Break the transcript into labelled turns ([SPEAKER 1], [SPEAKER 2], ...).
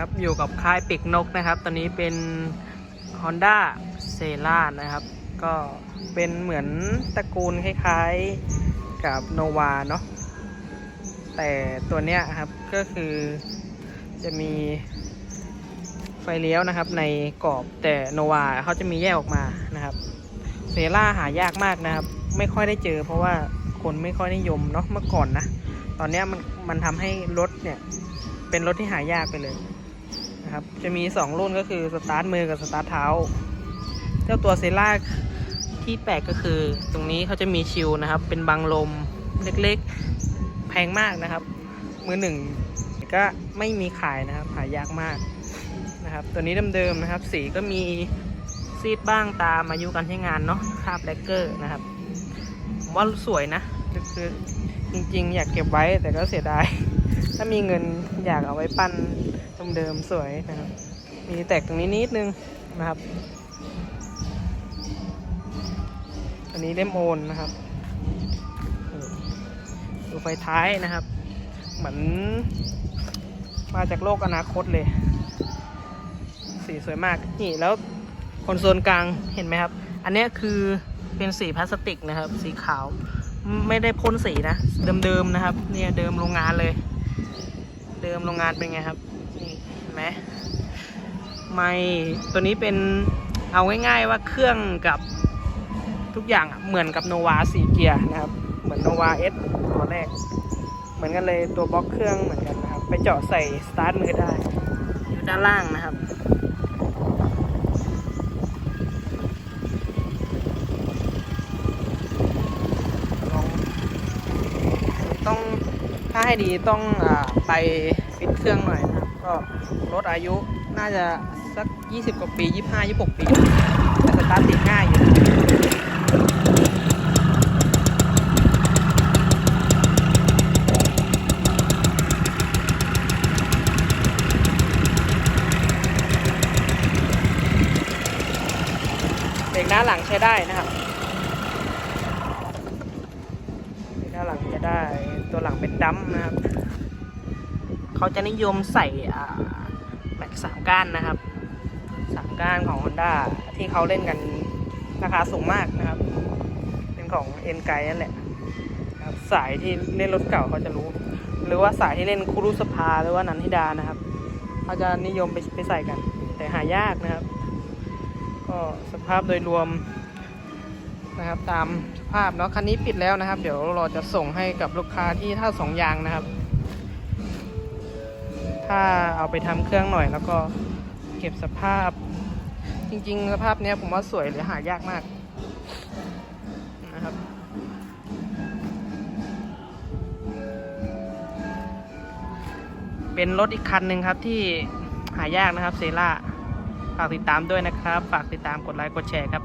[SPEAKER 1] ครับ อยู่กับค่ายปีกนกนะครับ ตอนนี้เป็น Honda c e l a นะครับ ก็เป็นเหมือนตระกูลคล้ายๆกับ Nova เนาะแต่ตัวเนี้ยครับก็คือจะมีไฟเลี้ยวนะครับในกรอบแต่โนวาเขาจะมีแยกออกมานะครับเซล่าหายากมากนะครับ ไม่ค่อยได้เจอ เพราะว่าคนไม่ค่อยนิยมเนาะเมื่อก่อนนะ ตอนนี้มันมันทำให้รถเนี่ย เป็นรถที่หายากไปเลย นะครับ จะมี 2 รุ่นก็คือสตาร์ทมือกับสตาร์ทเท้า เจ้าตัวเซล่าที่แปลกก็คือ ตรงนี้เขาจะมีชิลนะครับ เป็นบังลมเล็กๆ แพงมากนะครับ มือหนึ่งก็ไม่มีขายนะครับ หายากมากนะครับ ตัวนี้เดิมๆนะครับ สีก็มีซีดบ้างตามอายุการใช้งานเนาะคาบแลกเกอร์นะครับ ว่าสวยนะคือ จริงๆ อยากเก็บไว้แต่ก็เสียดาย ถ้ามีเงินอยากเอาไว้ปั้นเดิมๆสวยนะครับ มีแตกตรงนี้นิดนึงนะครับ อันนี้เล่มโอนนะครับดูไฟท้ายนะครับ เหมือนมาจากโลกอนาคตเลย สีสวยมาก นี่แล้วคอนโซลกลางเห็นไหมครับ อันนี้คือเป็นสีพลาสติกนะครับ สีขาว ไม่ได้พ่นสีนะ เดิมๆนะครับ เนี่ยเดิมโรงงานเลย เดิมโรงงานเป็นไงครับ นี่เห็นไหมไม่ตัวนี้เป็นเอาง่ายๆว่าเครื่องกับทุกอย่างเหมือนกับโนวาสี่เกียร์นะครับ เหมือนโนวาเอสตัวแรก เหมือนกันเลยตัวบล็อกเครื่องเหมือนกันนะครับ ไปเจาะใส่สตาร์ทมือได้อยู่ด้านล่างนะครับ ให้ดีต้องอไปฟิตเครื่องหน่อยนะครับก็ลดอายุน่าจะสัก 20 กว่าปี 25 26 ปี แต่สตาร์ทติดง่ายอยู่เบรกหน้าหลังใช้ได้นะครับเบรกหน้าหลังจะได้ ตัวหลังเป็นดัมนะครับ เขาจะนิยมใส่แม็กสามก้านนะครับสามก้านของ Honda ที่เขาเล่นกันราคาสูงมากนะครับ เป็นของเอ็นไกนั่นแหละครับสายที่เล่นรถเก่าเขาจะรู้ หรือว่าสายที่เล่นคุรุสภาหรือว่านันทิดานะครับเขาจะนิยมไปไปใส่กัน แต่หายากนะครับ ก็สภาพโดยรวม นะครับ ตามสภาพเนาะคันนี้ปิดแล้วนะครับ เดี๋ยวเราจะส่งให้กับลูกค้าที่ท่าสองยางนะครับ ถ้าเอาไปทำเครื่องหน่อยแล้วก็เก็บสภาพ จริง ๆ สภาพเนี้ยผมว่าสวยหรือหายากมากนะครับเป็นรถอีกคันหนึ่งครับที่หายากนะครับเซล่าฝากติดตามด้วยนะครับ ฝากติดตามกดไลค์กดแชร์ครับ